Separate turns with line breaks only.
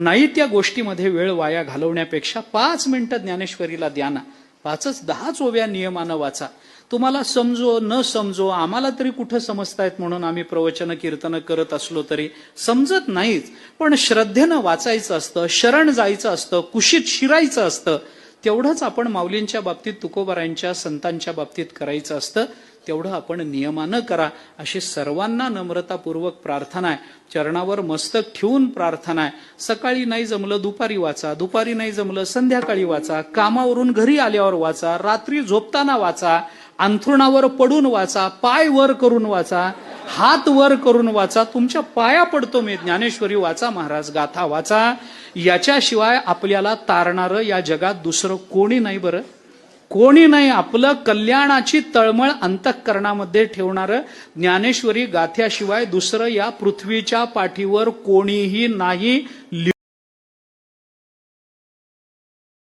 नाही त्या गोष्टीमध्ये वेळ वाया घालवण्यापेक्षा पाच मिनिटं ज्ञानेश्वरीला द्या ना. पाचच दहाच ओव्या नियमानं वाचा. तुम्हाला समजो न समजो आम्हाला तरी कुठं समजतायत म्हणून आम्ही प्रवचन कीर्तन करत असलो तरी समजत नाहीच पण श्रद्धेनं वाचायचं असतं शरण जायचं असतं कुशीत शिरायचं असतं तेवढंच आपण माऊलींच्या बाबतीत तुकोबारायांच्या संतांच्या बाबतीत करायचं असतं. तेवढं आपण नियमानं करा. अशी सर्वांना नम्रतापूर्वक प्रार्थना आहे. चरणावर मस्तक ठेवून प्रार्थना आहे. सकाळी नाही जमलं दुपारी वाचा. दुपारी नाही जमलं संध्याकाळी वाचा. कामावरून घरी आल्यावर वाचा. रात्री झोपताना वाचा. अंथरुणावर पडून वाचा. पाय वर करून वाचा. हात वर करून वाचा. तुमच्या पाया पडतो मी. ज्ञानेश्वरी वाचा महाराज गाथा वाचा. याच्याशिवाय आपल्याला तारणारं या जगात दुसरं कोणी नाही बरं. कोणी नाही आपलं कल्याणाची तळमळ अंतःकरणामध्ये ठेवणारं ज्ञानेश्वरी गाथ्याशिवाय दुसरं या पृथ्वीच्या पाठीवर कोणीही नाही